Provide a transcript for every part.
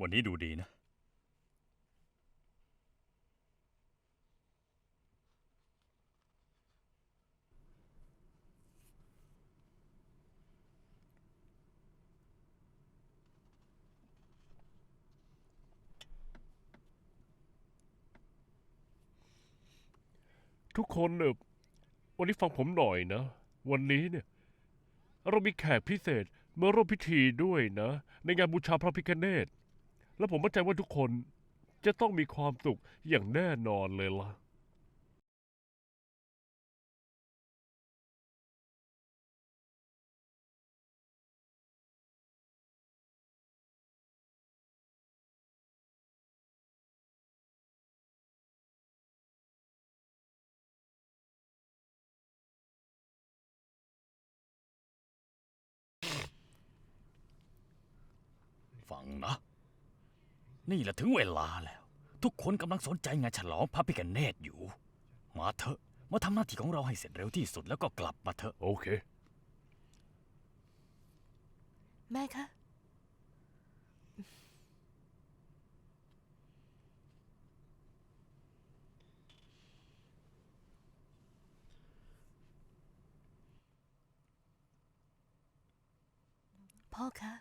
วันนี้ดูดีนะ ทุกคนเนอวันนี้ฟังผมหน่อยนะ วันนี้เนี่ย เรามีแขกพิเศษมาร่วมพิธีด้วยนะ ในงานบูชาพระพิฆเนศ และผมมั่นใจว่าทุกคนจะต้องมีความสุขอย่างแน่นอนเลยล่ะ นี่แหละถึงเวลาแล้ว ทุกคนกำลังสนใจงานฉลองพระพิฆเนศอยู่ มาเถอะ มาทำหน้าที่ของเราให้เสร็จเร็วที่สุดแล้วก็กลับมาเถอะ โอเค แม่คะ พ่อคะ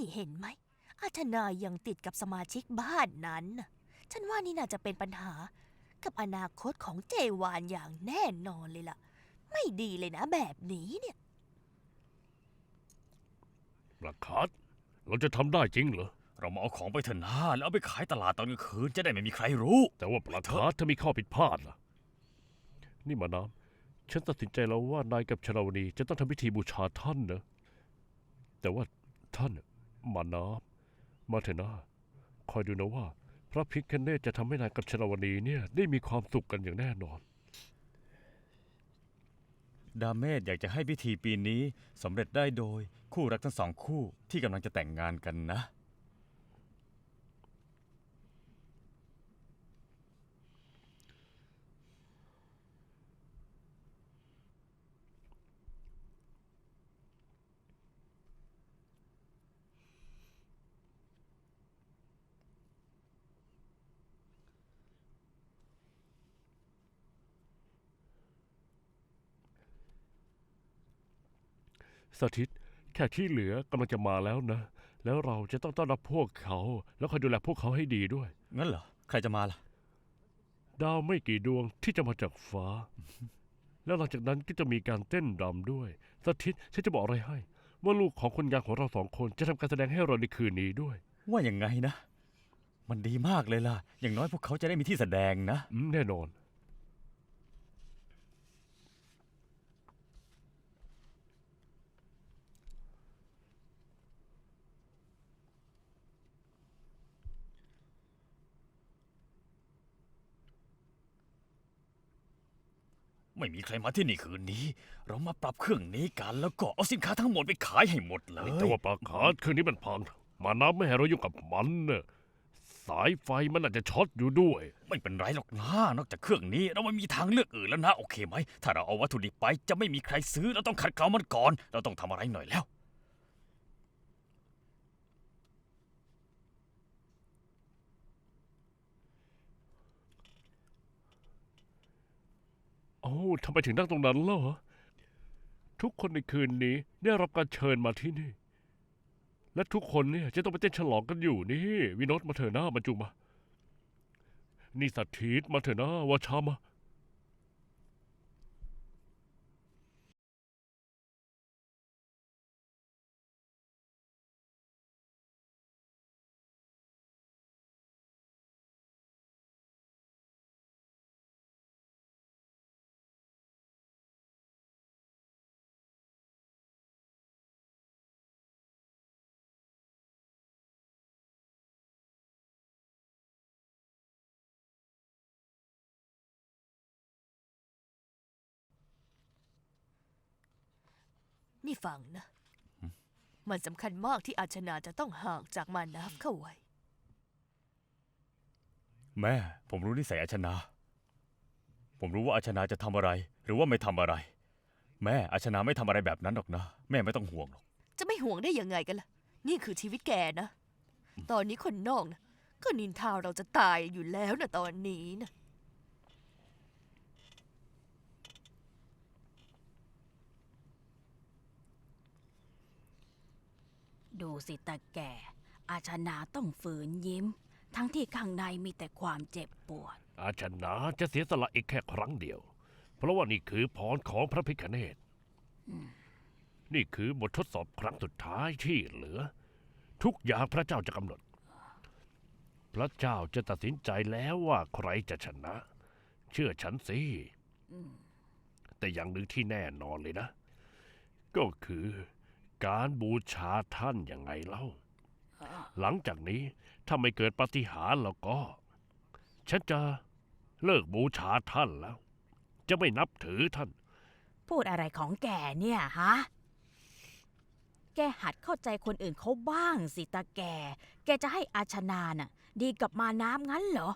นี่เห็นไหม อาชนายยังติดกับสมาชิกบ้านนั้นน่ะฉันว่านี่น่าจะเป็นปัญหา กับอนาคตของเจวานอย่างแน่นอนเลยล่ะ ไม่ดีเลยนะแบบนี้เนี่ย ประคาดเราจะทำได้จริงเหรอ เรามาเอาของไปเถอะนะแล้วเอาไปขายตลาดตอนกลางคืนจะได้ไม่มีใครรู้ แต่ว่าประคาดถ้ามีข้อผิดพลาดล่ะ นี่มาน้ำฉันตัดสินใจแล้วว่านายกับชราวนีจะต้องทำพิธีบูชาท่านนะ แต่ว่าท่าน มาน้ำมาเถอะนะคอยดูนะว่า พระพิคเนตจะทำให้นายกับชราวณีเนี่ยได้มีความสุขกันอย่างแน่นอน ดาเมศอยากจะให้พิธีปีนี้สำเร็จได้โดยคู่รักทั้งสองคู่ที่กำลังจะแต่งงานกันนะ สถิตแค่ที่เหลือกำลังจะมาแล้วนะ แล้วเราจะต้องต้อนรับพวกเขา แล้วคอยดูแลพวกเขาให้ดีด้วย งั้นเหรอ ใครจะมาล่ะ ดาวไม่กี่ดวงที่จะมาจากฟ้า แล้วหลังจากนั้นก็จะมีการเต้นรำด้วย สถิตฉันจะบอกอะไรให้ ว่าลูกของคนงานของเราสองคนจะทำการแสดงให้เราในคืนนี้ด้วย ว่าอย่างไงนะ มันดีมากเลยล่ะ อย่างน้อยพวกเขาจะได้มีที่แสดงนะ อืมแน่นอน ไม่มีใครมาที่นี่คืนนี้ เรามาปรับเครื่องนี้กันแล้วก็เอาสินค้าทั้งหมดไปขายให้หมดเลยแต่ว่าปากขาดคืนนี้มันพัง มาน้ำไม่ให้เรายุ่งกับมันเน่ะสายไฟมันอาจจะช็อตอยู่ด้วย ไม่เป็นไรหรอกนะนอกจากเครื่องนี้เราไม่มีทางเลือกอื่นแล้วนะโอเคไหม ถ้าเราเอาวัตถุดิบไปจะไม่มีใครซื้อเราต้องขัดเกลามันก่อน เราต้องทำอะไรหน่อยแล้ว โอ้ทำไมถึงนั่งตรงนั้นล่ะทุกคนในคืนนี้ได้รับการเชิญมาที่นี่ และทุกคนเนี่ยจะต้องไปเต้นฉลองกันอยู่นี่ วินอตมาเถอะหน้ามาจุมา นี่สัตทีตมาเถอะหน้าวาชามา นี่ฟังนะ มันสำคัญมากที่อาชนาจะต้องห่างจากมานาฟเข้าไว้ แม่ ผมรู้นิสัยอาชนา ผมรู้ว่าอาชนาจะทำอะไร หรือว่าไม่ทำอะไร แม่อาชนาไม่ทำอะไรแบบนั้นหรอกนะ แม่ไม่ต้องห่วงหรอก จะไม่ห่วงได้ยังไงกันล่ะ นี่คือชีวิตแกนะ ตอนนี้คนนอกนะก็นินทาเราจะตายอยู่แล้วนะตอนนี้นะ ดูสิตาแก่ อาชนาต้องฝืนยิ้ม ทั้งที่ข้างในมีแต่ความเจ็บปวด อาชนะจะเสียสละอีกแค่ครั้งเดียว เพราะว่านี่คือพรของพระพิฆเนศนี่คือบททดสอบครั้งสุดท้ายที่เหลือ ทุกอย่างพระเจ้าจะกำหนด พระเจ้าจะตัดสินใจแล้วว่าใครจะชนะ เชื่อฉันสิแต่อย่างหนึ่งที่แน่นอนเลยนะ ก็คือ การบูชาท่านยังไงเล่า หลังจากนี้ถ้าไม่เกิดปาฏิหาริย์แล้วก็ ฉันจะเลิกบูชาท่านแล้ว จะไม่นับถือท่าน พูดอะไรของแกเนี่ยฮะ แกหัดเข้าใจคนอื่นเขาบ้างสิตาแก แกจะให้อาชนาน่ะ ดีกับมาน้ำงั้นเหรอ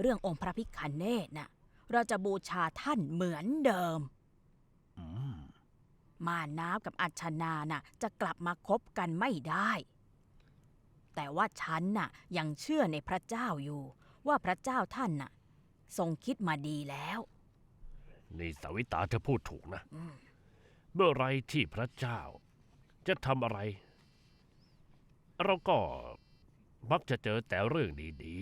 เรื่ององค์พระพิคเนตน่ะ เราจะบูชาท่านเหมือนเดิม มาน้ำกับอัชนาน่ะจะกลับมาคบกันไม่ได้ แต่ว่าฉันน่ะยังเชื่อในพระเจ้าอยู่ ว่าพระเจ้าท่านน่ะ ทรงคิดมาดีแล้ว นี่สาวิตาเธอพูดถูกนะอืมเมื่อไรที่พระเจ้า จะทำอะไร เราก็มักจะเจอแต่เรื่องดี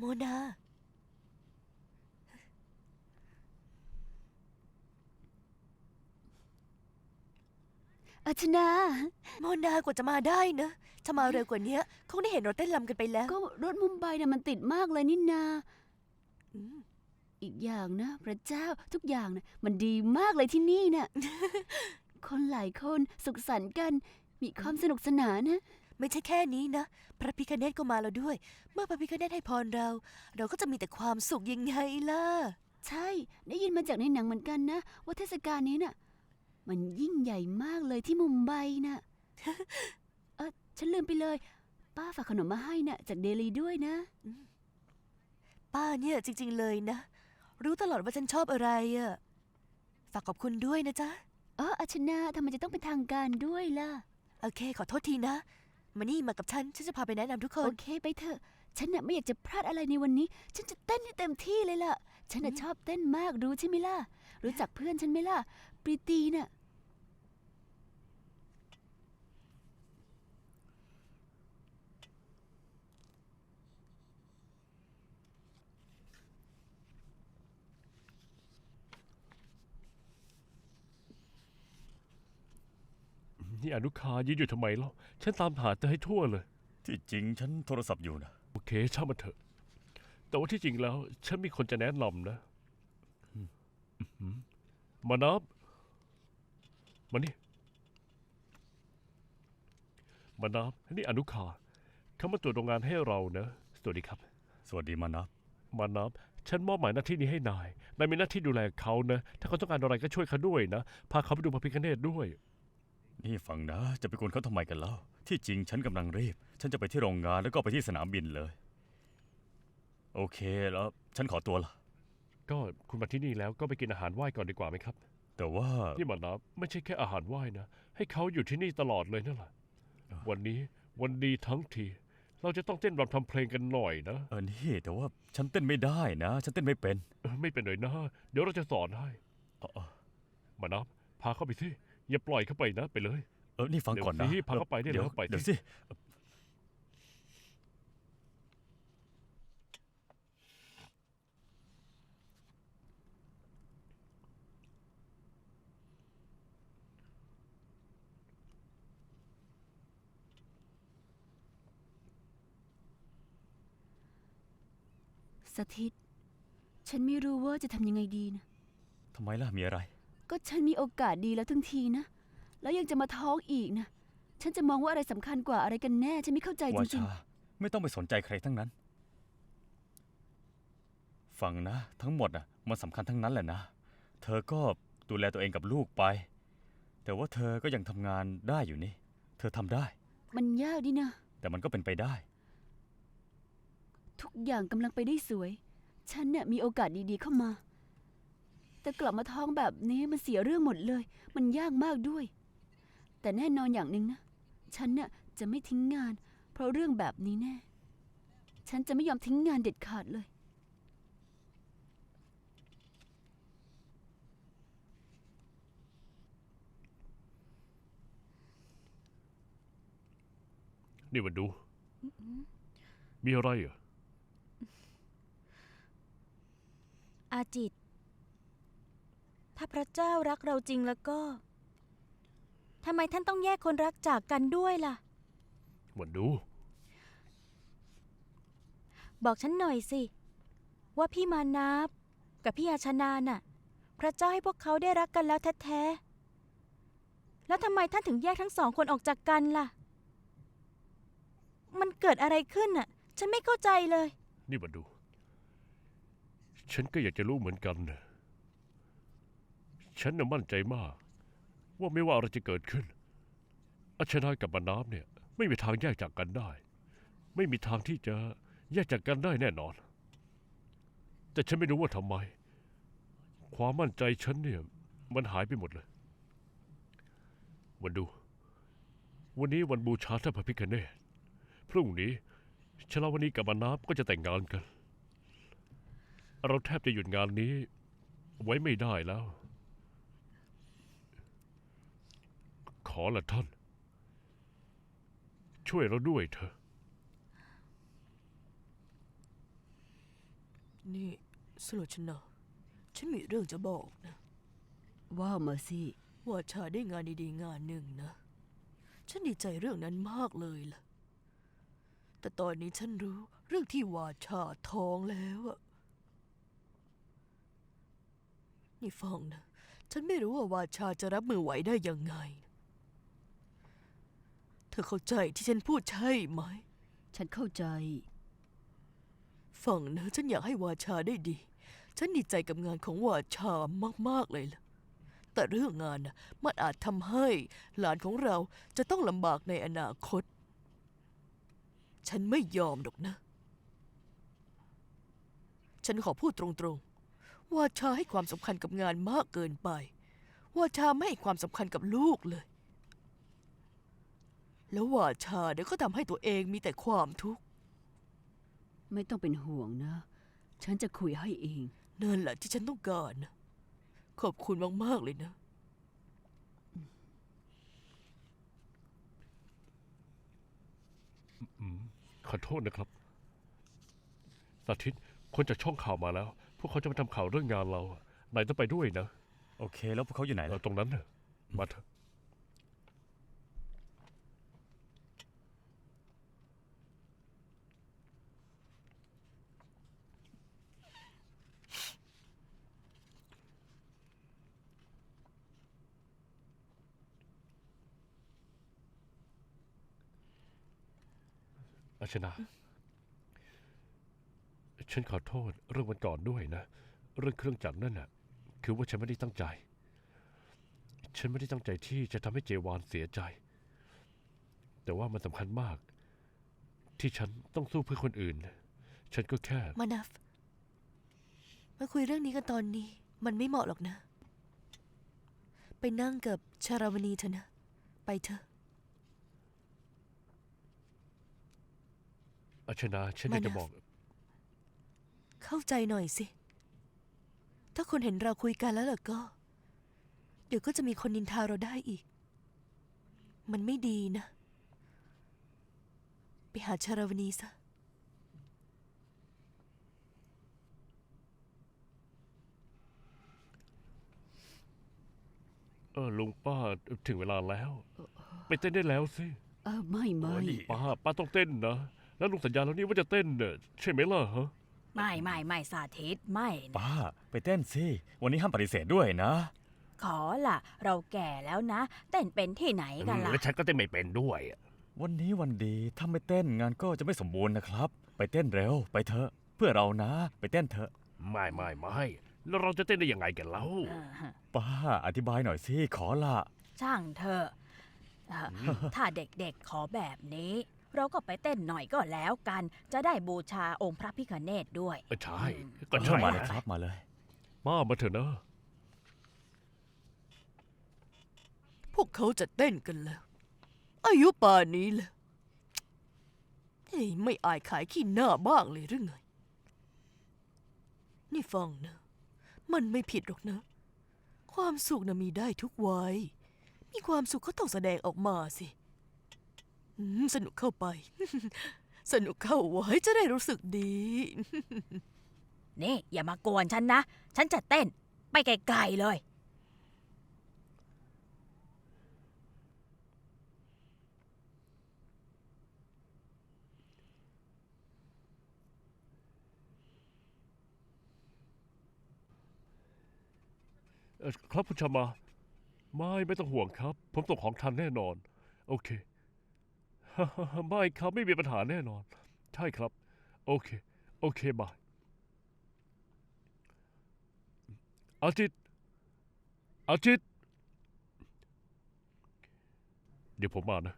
โมนา อาชนา โมนากว่าจะมาได้นะ ถ้ามาเร็วกว่านี้คงได้เห็นเราเต้นรำกันไปแล้ว ก็รถมุมไบเนี่ยมันติดมากเลยนี่นา อืม อีกอย่างนะ พระเจ้าทุกอย่างนะมันดีมากเลยที่นี่น่ะ คนหลายคนสุขสันต์กัน มีความสนุกสนานนะ ไม่ใช่แค่นี้นะ พระพิคเนตก็มาแล้วด้วย เมื่อพระพิคเนตให้พรเรา เราก็จะมีแต่ความสุขยังไงล่ะ ใช่ ได้ยินมาจากในหนังเหมือนกันนะ ว่าเทศกาลนี้น่ะ มันยิ่งใหญ่มากเลยที่มุมไบน่ะ เออฉันลืมไปเลย ป้าฝากขนมมาให้น่ะ จากเดลีด้วยนะ ป้าเนี่ยจริง ๆ เลยนะ รู้ตลอดว่าฉันชอบอะไรอะฝากขอบคุณด้วยนะจ๊ะ เอออาชนาทำไมจะต้องเป็นทางการด้วยล่ะ โอเค ขอโทษทีนะ มานี่มากับฉัน ฉันจะพาไปแนะนำทุกคโอน เคไปเถอะ ฉันน่ะไม่อยากจะพลาดอะไรในวันนี้ ฉันจะเต้นให้เต็มที่เลยล่ะ ฉันน่ะชอบเต้นมากรู้ใช่ไหมล่ะ รู้จักเพื่อนฉันไหมล่ะปรีตีน่ะ นี่อนุคายืนอยู่ทำไมเล่าฉันตามหาเธอให้ทั่วเลย ที่จริงฉันโทรศัพท์อยู่นะ โอเคช่างมันเถอะ แต่ว่าที่จริงแล้ว ฉันมีคนจะแนะนำนะอืมอื้อหือมานับมานี่มานับนี่อนุคาเขามาตรวจโรงงานให้เรานะสวัสดีครับ สวัสดีมานับมานับฉันมอบหมายหน้าที่นี้ให้นาย นายมีหน้าที่ดูแลเขานะ ถ้าเขาต้องการอะไรก็ช่วยเขาด้วยนะ พาเขาไปดูพระพิฆเนศด้วย นี่ฟังนะ จะไปกวนเขาทำไมกันเล่าที่จริงฉันกำลังรีบ ฉันจะไปที่โรงงานแล้วก็ไปที่สนามบินเลย โอเคแล้วฉันขอตัวละก็คุณมาที่นี่แล้วก็ไปกินอาหารไหว้ก่อนดีกว่าไหมครับ แต่ว่านี่มานับไม่ใช่แค่อาหารไหว้นะ ให้เขาอยู่ที่นี่ตลอดเลยนั่นแหละเออวันนี้วันดีทั้งที เราจะต้องเต้นรำทำเพลงกันหน่อยนะเออนี่แต่ว่าฉันเต้นไม่ได้นะ ฉันเต้นไม่เป็นเออไม่เป็นไรนะ เดี๋ยวเราจะสอนให้เออเออมานับพาเข้าไปสิ อย่าปล่อยเข้าไปนะไปเลย เออนี่ฟังก่อนนะเดี๋ยวสิพาเขาไปได้เดี๋ยวแล้วไปสิเดี๋ยวสิสถิต ฉันไม่รู้ว่าจะทำยังไงดีนะ ทำไมล่ะมีอะไร ก็ฉันมีโอกาสดีแล้วทั้งทีนะ แล้วยังจะมาท้องอีกนะ ฉันจะมองว่าอะไรสำคัญกว่าอะไรกันแน่ ฉันไม่เข้าใจจวาริงชา ไม่ต้องไปสนใจใครทั้งนั้น ฟังนะ ทั้งหมดอะมันสำคัญทั้งนั้นแหละนะ เธอก็ดูแลตัวเองกับลูกไป แต่ว่าเธอก็ยังทำงานได้อยู่นี่ เธอทำได้มันยากดีนะ แต่มันก็เป็นไปได้ ทุกอย่างกำลังไปได้สวย ฉันเนี่ยมีโอกาสดีๆเข้ามา แต่กลับมาท้องแบบนี้มันเสียเรื่องหมดเลย มันยากมากด้วย แต่แน่นอนอย่างหนึ่งนะ ฉันเนี่ยจะไม่ทิ้งงาน เพราะเรื่องแบบนี้แน่ ฉันจะไม่ยอมทิ้งงานเด็ดขาดเลย นี่มันดู มีอะไรเหรออาจิต ถ้าพระเจ้ารักเราจริงแล้วก็ทำไมท่านต้องแยกคนรักจากกันด้วยล่ะมันดู บอกฉันหน่อยสิ ว่าพี่มานับกับพี่อาชนาน่ะ พระเจ้าให้พวกเขาได้รักกันแล้วแท้ๆ แล้วทำไมท่านถึงแยกทั้งสองคนออกจากกันล่ะ มันเกิดอะไรขึ้นน่ะ ฉันไม่เข้าใจเลย นี่มันดู ฉันก็อยากจะรู้เหมือนกันนะ ฉันน่ะมั่นใจมาก ว่าไม่ว่าอะไรจะเกิดขึ้น อัชนากับมาน้ำเนี่ย ไม่มีทางแยกจากกันได้ ไม่มีทางที่จะแยกจากกันได้แน่นอน แต่ฉันไม่รู้ว่าทำไม ความมั่นใจฉันเนี่ย มันหายไปหมดเลย วันดู วันนี้วันบูชาท่านพระพิฆเนศพรุ่งนี้ชลาวันนี้กับมานาบก็จะแต่งงานกัน เราแทบจะหยุดงานนี้ ไว้ไม่ได้แล้ว ขอละท่าน ช่วยเราด้วยเถอะนี่สโลชนาฉันมีเรื่องจะบอกนะ ว่ามาสิว่าชาได้งานดีๆงานหนึ่งนะ ฉันดีใจเรื่องนั้นมากเลยล่ะ แต่ตอนนี้ฉันรู้เรื่องที่ว่าชาท้องแล้วอะนี่ฟังนะ ฉันไม่รู้ว่าวาชาจะรับมือไหวได้ยังไงเธ อเข้าใจที่ฉันพูดใช่ไหม ฉันเข้าใจฟังนะฉันอยากให้วาชาได้ดี ฉันดีใจกับงานของวาชามากๆเลยล่ะ แต่เรื่องงานนะมันอาจทำให้หลานของเราจะต้องลำบากในอนาคต ฉันไม่ยอมหรอกนะ ฉันขอพูดตรงๆว่าชาให้ความสำคัญกับงานมากเกินไปว่าชาไม่ให้ความสำคัญกับลูกเลย แล้วว่าชาเดี๋ยวก็ทำให้ตัวเองมีแต่ความทุกข์ ไม่ต้องเป็นห่วงนะ ฉันจะคุยให้เอง นั่นแหละที่ฉันต้องการนะขอบคุณมาก ๆ เลยนะขอโทษนะครับสาธิตคนจากช่องข่าวมาแล้ว พวกเขาจะมาทำข่าวเรื่องงานเราอะนายต้องไปด้วยนะ โอเค แล้วพวกเขาอยู่ไหนเออล่ะตรงนั้นน่ะมาเถอะ ชนาฉันขอโทษเรื่องวันก่อนด้วยนะ เรื่องเครื่องจักรนั่นน่ะ คือว่าฉันไม่ได้ตั้งใจ ฉันไม่ได้ตั้งใจที่จะทำให้เจวานเสียใจ แต่ว่ามันสำคัญมาก ที่ฉันต้องสู้เพื่อคนอื่น ฉันก็แค่ มานัฟ มาคุยเรื่องนี้กันตอนนี้ มันไม่เหมาะหรอกนะ ไปนั่งกับชาราวณีเถอะนะ ไปเถอะ อาชนาฉันอยากจะมานะบอก เข้าใจหน่อยสิ ถ้าคนเห็นเราคุยกันแล้วล่ะก็ เดี๋ยวก็จะมีคนนินทาเราได้อีก มันไม่ดีนะ ไปหาชาราวณีซะเออลุงป้าถึงเวลาแล้ว ไปเต้นได้แล้วสิ เออไม่ไม่โอ้นี่ป้าป้าต้องเต้นนะ แล้วลุงสัญญาแล้วนี่ว่าจะเต้นเน่ะใช่ไหมล่ะฮะไม่ไม่ไม่สาธิตไม่นะป้า ไปเต้นสิ วันนี้ห้ามปฏิเสธด้วยนะ ขอล่ะ เราแก่แล้วนะ เต้นเป็นที่ไหนกันล่ะ แล้วฉันก็เต้นไม่เป็นด้วยวันนี้วันดี ถ้าไม่เต้นงานก็จะไม่สมบูรณ์นะครับ ไปเต้นเร็ว ไปเถอะ เพื่อเรานะ ไปเต้นเถอะ ไม่ไม่ไม่แล้วเราจะเต้นได้ยังไงกันเล่าป้า อธิบายหน่อยสิ ขอละ ช่างเถอะเอ่อถ้าเด็กๆขอแบบนี้ เราก็ไปเต้นหน่อยก็แล้วกัน จะได้บูชาองค์พระพิฆเนศด้วย เออใช่ก็เข้าใช่มาเลยนะครับมาเลยป้ามาเถอะนะ พวกเขาจะเต้นกันแล้ว อายุป่านนี้แล้วเฮ้ยไม่อายขายขี้หน้าบ้างเลยหรือไง นี่ฟังนะ มันไม่ผิดหรอกนะ ความสุขนะมีได้ทุกวัยมีความสุขก็ต้องแสดงออกมาสิอืม สนุกเข้าไป สนุกเข้าไว้จะได้รู้สึกดี นี่ อย่ามากวนฉันนะ ฉันจะเต้น ไปไกลๆเลย เอ่อครับคุณชามา ไม่ไม่ต้องห่วงครับ ผมส่งของทันแน่นอน โอเค ไม่ครับไม่มีปัญหาแน่นอน ใช่ครับ โอเค โอเคบายอาจิตอาจิตเดี๋ยวผมมานะ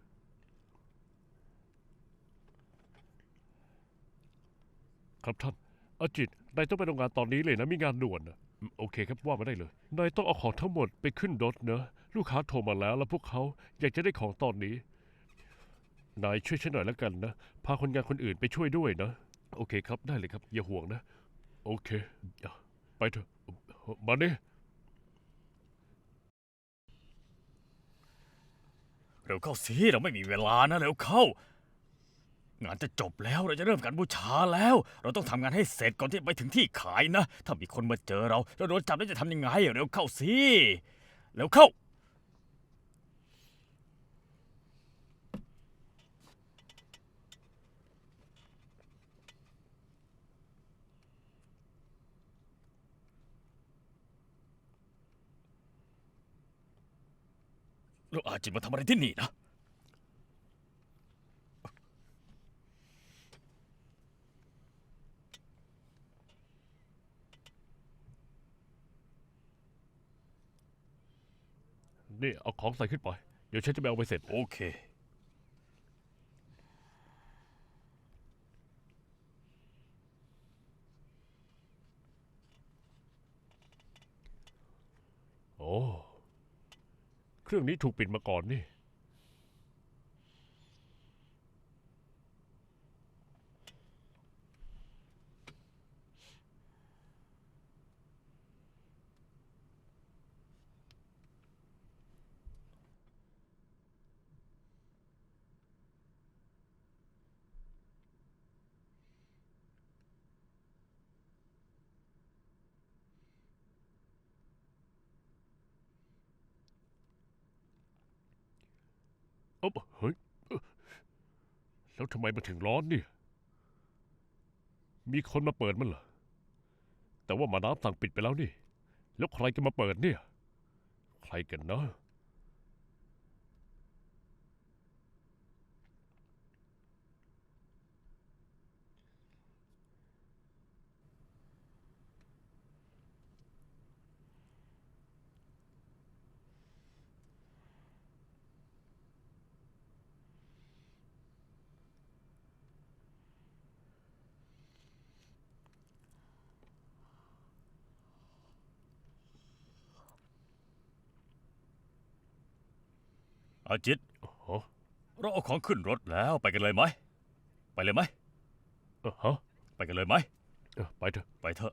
ครับท่านอาจิตนายต้องไปโรงงานตอนนี้เลยนะมีงานด่วนนะโอเคครับว่ามาได้เลยนายต้องเอาของทั้งหมดไปขึ้นรถเนอะลูกค้าโทรมาแล้ว แล้วพวกเขาอยากจะได้ของตอนนี้ นายช่วยฉันหน่อยแล้วกันนะ พาคนงานคนอื่นไปช่วยด้วยนะ โอเคครับได้เลยครับ อย่าห่วงนะ โอเค ไปเถอะ มาเนี่ยเร็วเข้าสิเราไม่มีเวลานะเร็วเข้า งานจะจบแล้วเราจะเริ่มการบูชาแล้ว เราต้องทำงานให้เสร็จก่อนที่ไปถึงที่ขายนะ ถ้ามีคนมาเจอเราเราโดนจับแล้วจะทำยังไงเร็วเข้าสิเร็วเข้า แล้วอาจิตมาทำอะไรที่นี่นะ นี่เอาของใส่ขึ้นไป เดี๋ยวฉันจะไปเอาไปเสร็จ โอเค โอ้เค รื่องนี้ถูกปิดมาก่อนนี่ เอ๊บเฮ้ยแล้วทำไมมาถึงร้อนเนี่ย มีคนมาเปิดมันเหรอ แต่ว่ามาน้ำสั่งปิดไปแล้วนี่ แล้วใครจะมาเปิดเนี่ย ใครกันเนาะ อาจิตฮะเราเอาของขึ้นรถแล้วไปกันเลยไหม ไปเลยไหม เอ่อฮะ ไปกันเลยไหม เออไปเถอะ ไปเถอะ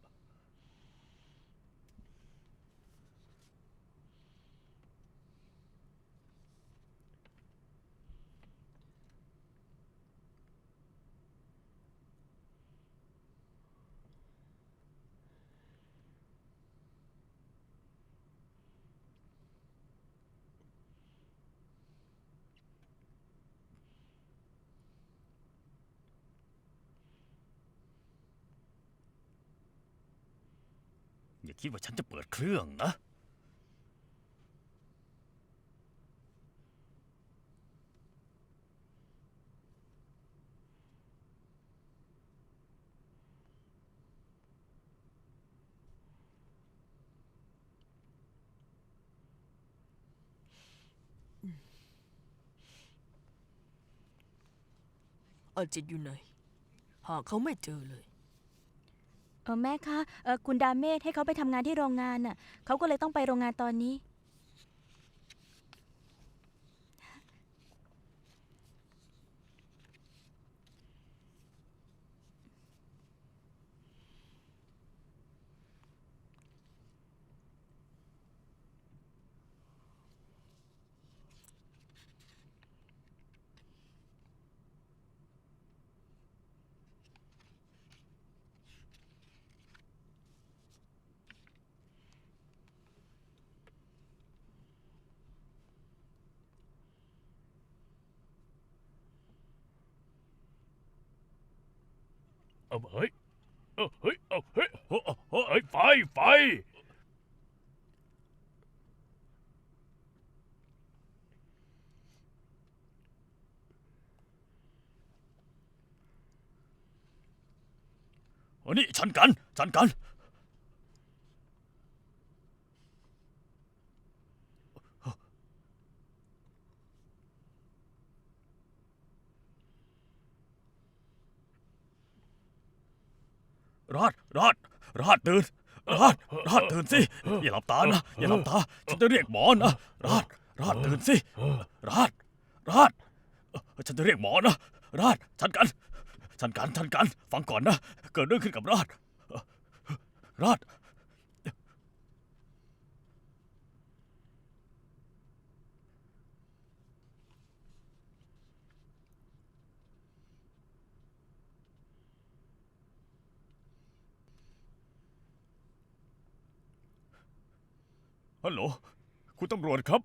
อย่าคิดว่าฉันจะเปิดเครื่องนะ อาจิตอยู่ไหน หากเขาไม่เจอเลย เออแม่คะเออคุณดาเมศให้เขาไปทำงานที่โรงงานน่ะเขาก็เลยต้องไปโรงงานตอนนี้ อาเฮ้ยเอาเฮ้ยเอาเฮ้ยเฮ้ยเฮ้ยไฟไฟอันนี้ฉันกันฉันกัน รอดรอดรอดตื่นรอดรอดตื่นสิอย่าหลับตานะอย่าหลับตาฉันจะเรียกหมอนะรอดรอดตื่นสิรอดรอดฉันจะเรียกหมอนะรอดฉันกันฉันกันฉันกัน ฟังก่อนนะ เกิดเรื่องขึ้นกับรอดรอด ฮัลโหล คุณตำรวจครับ